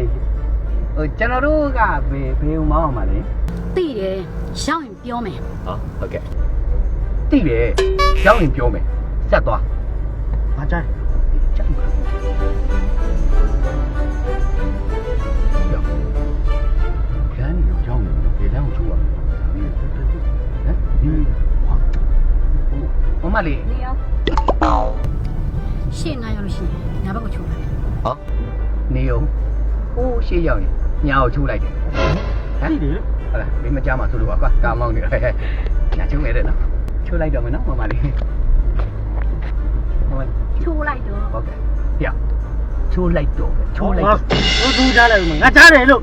လေးဟိုကျွန်တော်တို့ကဘေးဘေးဦးမောင်းအောင်ပါလေသိတယ်ရောက်ရင်ပြောမယ်ဟောဟုတ်ကဲ့တိတယ်ရောက်ရင်ပြောမယ်ဆက်သွားငါကြားတယ်ကြောက်ပါရောက်ခန်းနေကြောက်နေဒီလမ်းကိုချိုးပါဒီဟမ်ဒီဟာမမလေးနေရောရှေ့ငါရောက်လို့ရှိရင်ညာဘက်ကိုချိုးလိုက်ဟောနေအောင် ဟိုးရှေ့ရောက်ရင်ညာကိုချိုးလိုက်တယ်ဟမ်သိတယ်ဟုတ်လားမင်းမကြမှာဆိုလို့ပါကွာကာမောင်းနေတယ်ညာချိုးရတယ်နော်ချိုးလိုက်တော့မယ်နော်မမလေးမမလေးချိုးလိုက်တော့ဟုတ်ကဲ့ပြချိုးလိုက်တော့ပဲချိုးလိုက်ဟောသူသူကြားလိုက်ဦးငါကြားတယ်လို့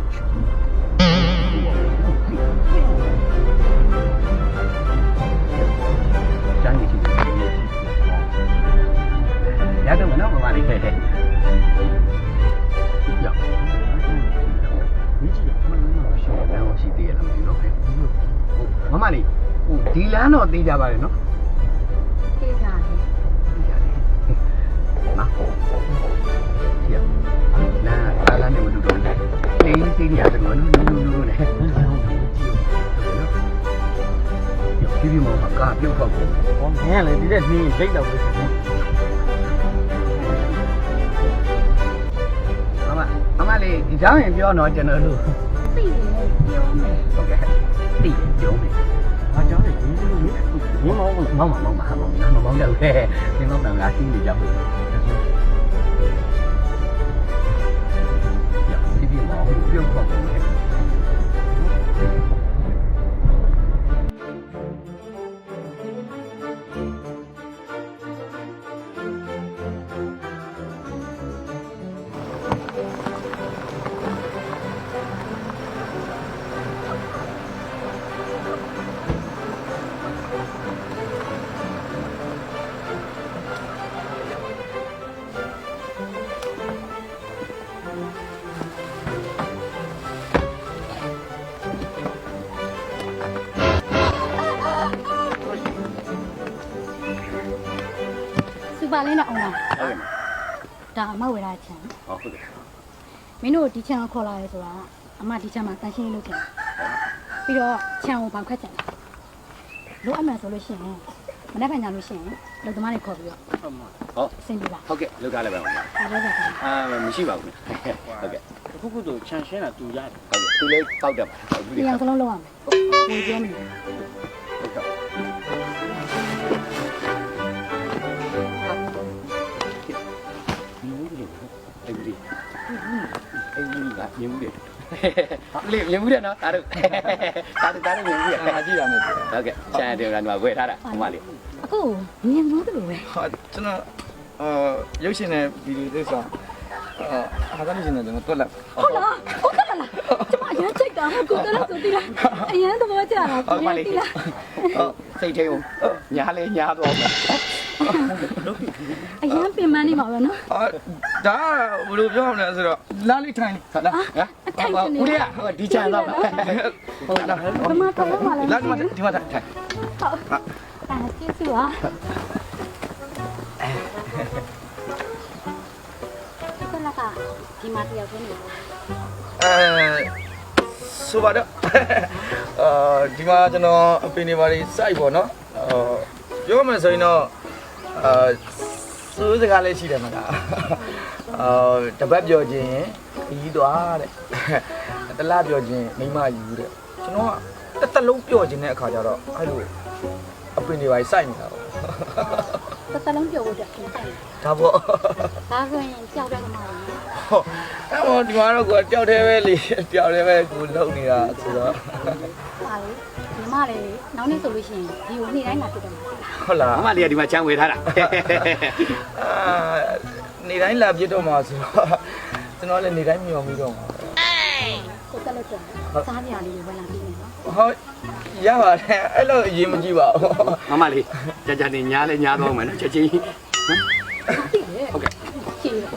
ရှိတယ်လမ်းရှိသေးရလားမသိဘူးနော်ဟဲ့မမလေးဟိုဒီလမ်းတော့သိကြပါတယ်နော်သိကြတယ်သိကြတယ်နော်ကြည့်ရနာလာလာနေမတူတော့ဘူးလေးလေးသိနေရတယ်နော်နူးနူးနူးနူးနဲ့မင်းဆောင်ကြည့်ပြပြမောင်ကပြုတ်ပေါက်ကိုဟောမင်းကလည်းဒီတဲ့နှင်းရိတ်တော့ပဲမမမမလေးဒီကြောင်းရင်ပြောတော့ကျွန်တော်တို့ သိတယ်ပြောမယ်ဟုတ်ကဲ့သိပြောမယ်ငါကြားတယ်ဒီလိုမင်းမင်းမောင်းမောင်မမောင်မမောင်မမောင်တော့ဟဲ့ဒီမောင်တော့ငါရှင်းနေကြဘူး လင်းနဲ့အောင်လားဟုတ်ကဲ့ဒါအမဝယ်လာချင်ဟုတ်ကဲ့မင်းတို့ဒီချန်ကိုခေါ်လာရဲဆိုတာအမဒီချန်မှာတန်ရှင်းရေးလုပ်ချင်ပြီးတော့ချန်ကိုဘောင်ခတ်ချင်လိုအပ်မှန်ဆိုလို့ရှိရင်မနေ့ကညလို့ရှိရင်လူသမားတွေခေါ်ပြီးတော့ဟုတ်အဆင်ပြေပါဟုတ်ကဲ့လောက်ထားလိုက်ပါဦးဒါလည်းပဲအာမရှိပါဘူးဟုတ်ကဲ့ခုခုတို့ခြံရှင်းတာသူရတယ်ဟုတ်ကဲ့သူလေးပေါက်တယ်ပါဟုတ်ပြီဒီအောင်စလုံးလုံးရမယ်ကိုပြောမယ် လေမြင်မှုတယ်နော်ဒါတို့ဒါတို့ဒါတို့မြင်မှုတယ်ငါကြည့်တာနဲ့ဟုတ်ကဲ့ချန်တယ်ကတော့ဝယ်ထားတာဟိုမလေးအခုမြင်လို့တူပဲဟာကျွန်တော်အာရုပ်ရှင်နဲ့ဗီဒီယိုသစ္စာအာဟာတာလို့ရှင်တယ်ကျွန်တော်တွက်လိုက်ဟုတ်လားဟုတ်ကဲ့လားကျမအရင်ချိန်တာကိုတလားဆိုတိလားအရင်သဘောကျတာဟုတ်ပါလေတိလားဟုတ်စိတ်ထဲကိုညားလဲညားတော့မယ် အရင်ပင်မနေမှာပဲနော်အာဒါဘယ်လိုပြောရမလဲဆိုတော့လားလေးထိုင်ဟုတ်လားဟမ်ဦးလေးကဒီချန်တော့ဟုတ်လားဘမတော်တော့ပါလားလာဒီမှာဒီမှာထိုင်ဟုတ်အာကျေးဇူးပါဒီကလကဒီမှာတယောက်တည်းနေအဲဆိုပါတော့အာဒီမှာကျွန်တော်အပင်တွေပါတွေစိုက်ပေါ့နော်အာပြောရမယ်ဆိုရင်တော့ အာစိုးစကားလေးရှိတယ်မလားအာတပတ်ပြောခြင်းခရီးသွားတဲ့တလားပြောခြင်းမိမယူတဲ့ကျွန်တော်ကတစ်သက်လုံးပြောခြင်းတဲ့အခါကျတော့အဲ့လိုအပင်တွေပါစိုက်နေတာပေါ့တစ်သလုံးပြောဖို့အတွက်ပြင်ဆိုင်ဒါပေါ့ဒါဆိုရင်ကြောက်တဲ့ကမှာဟောအဲ့တော့ဒီမှာတော့ကိုယ်တယောက်တည်းပဲလေတယောက်တည်းပဲကိုလုံနေတာဆိုတော့ပါလေ ဒီမလေးနောက်နေ့ဆိုလို့ရှိရင်ဒီကိုနေ့တိုင်းလာဖြစ်တယ်မှာဟုတ်လားမမလေးကဒီမှာချန်ဝယ်ထားတာအာနေတိုင်းလာပြစ်တော့မှာဆိုတော့ကျွန်တော်လည်းနေတိုင်းမျောပြီးတော့မှာကိုတက်လို့တယ်စားကြလေးတွေဝင်လာပြီးနေနော်ဟုတ်ရပါတယ်အဲ့လိုအရေးမကြီးပါဘူးမမလေးကြာကြာနေညားလဲညားတော့မယ်နော်ချက်ချင်းသိတယ်ဟုတ်ကဲ့ရှင်းတယ်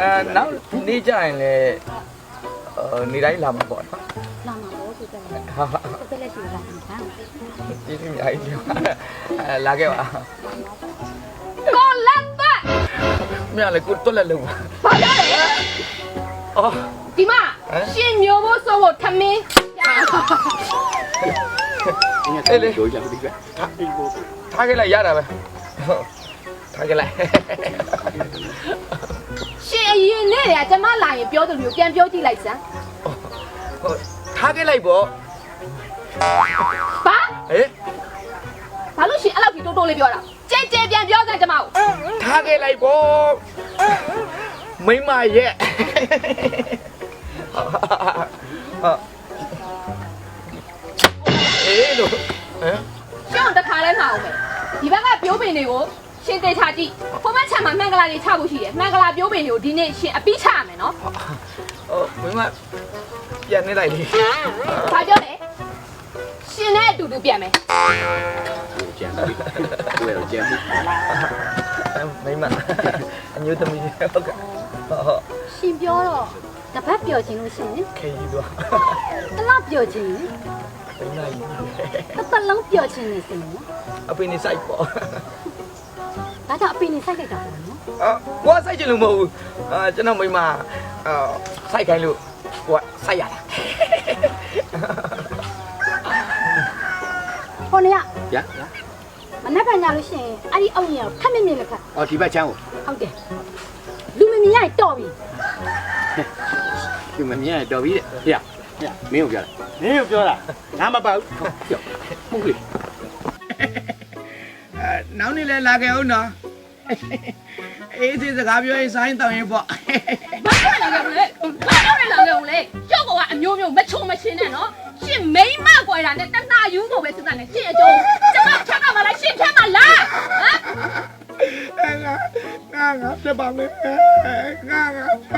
အဲနောက်နေ့ကျရင်လည်းအာ နေတိုင်းလာမှာပေါ့နော်လာမှာတော့ကိုတက်လို့ဟာဟာကိုတက်လက်ရှိလာမှာကျေးဇူးအများကြီးပါအဲလာခဲ့ပါကိုလက်ပတ်မမလည်းကိုတွက်လက်လုံးပါဘာပြောလဲအော်ဒီမှာဟမ်ရှင်မျိုးဖို့ဆိုဖို့ထမင်းအဲ့လေတို့ကြပြီပဲထားခဲ့လိုက်ရတာပဲဟုတ်ထားခဲ့လိုက်ရှင်အ ရင်နဲ့တည်းကကျမလာရင်ပြောတယ်လို့ပြန်ပြောကြည့်လိုက်စမ်းဟုတ်ထားခဲ့လိုက်ပေါ့ဘာဟေးဘာလို့ရှင်အဲ့လောက်ကြီးတိုးတိုးလေးပြောတာကြဲကြဲပြန်ပြောစမ်းကျမကိုထားခဲ့လိုက်ပေါ့မိမရဲ့ဟာအေးလို့ဟမ်ရှင်တို့တစ်ခါလဲမအောင်မယ်ဒီဘက်ကပြိုးပင်တွေကို ရှင်တေချာကြည့်ဖုံးမချမ်းမှာမှန်ကလာတွေချဖို့ရှိတယ်မှန်ကလာပြိုးပင်တွေကိုဒီနေ့ရှင်အပိချရမယ်နော်ဟိုမိမပြန်နေလိုက်လေဘာပြောလဲရှင်နဲ့အတူတူပြန်မယ်တို့ကြံပြီတို့ရောကြံပြီမိမအညိုသမီးဟုတ်ကဲ့ဟုတ်ဟုတ်ရှင်ပြောတော့တပတ်ပြောခြင်းလို့ရှင်ခေကြီးတော့တစ်လောက်ပြောခြင်းမိမကြီးတစ်သက်လုံးပြောခြင်းနေစင်နော်အပင်နေဆိုင်ပေါ့ ဒါကြောင့်အပင်နေစိုက်လိုက်တာပေါ့နော်အာကိုကစိုက်ချင်လို့မဟုတ်ဘူးအာကျွန်တော်မိမအာစိုက်ခိုင်းလို့ကိုကစိုက်ရတာဟိုနေ့ကရရမနေ့ကညလို့ရှင်အဲ့ဒီအောက်ကြီးကခက်မြင့်မြင့်လက်ခတ်အော်ဒီဘက်ချမ်းကိုဟုတ်တယ်လူမမြင်ရရင်တော်ပြီဒီမမြင်ရတော်ပြီတဲ့ဟေ့ဟေ့မင်းကိုပြောတာနင်းကိုပြောတာငါမပေါ့ပြောမှုလေ အဲနောက်နေ့လဲလာခဲ့အောင်နော်အေးစီစကားပြောရင်ဆိုင်းတောင်းရင်ပေါ့ဘာလို့လဲလဲဘာလို့လဲလဲလဲကျောက်ကအမျိုးမျိုးမချုံမရှင်းနဲ့နော်ရှင်မိမ့်မကွယ်တာနဲ့တနာယူကိုပဲစစ်တာနဲ့ရှင်အကျုံးကျမချက်ကမလားရှင်ချက်မလားဟမ်ငါငါငါပြပါမယ်ငါငါပြပါမယ်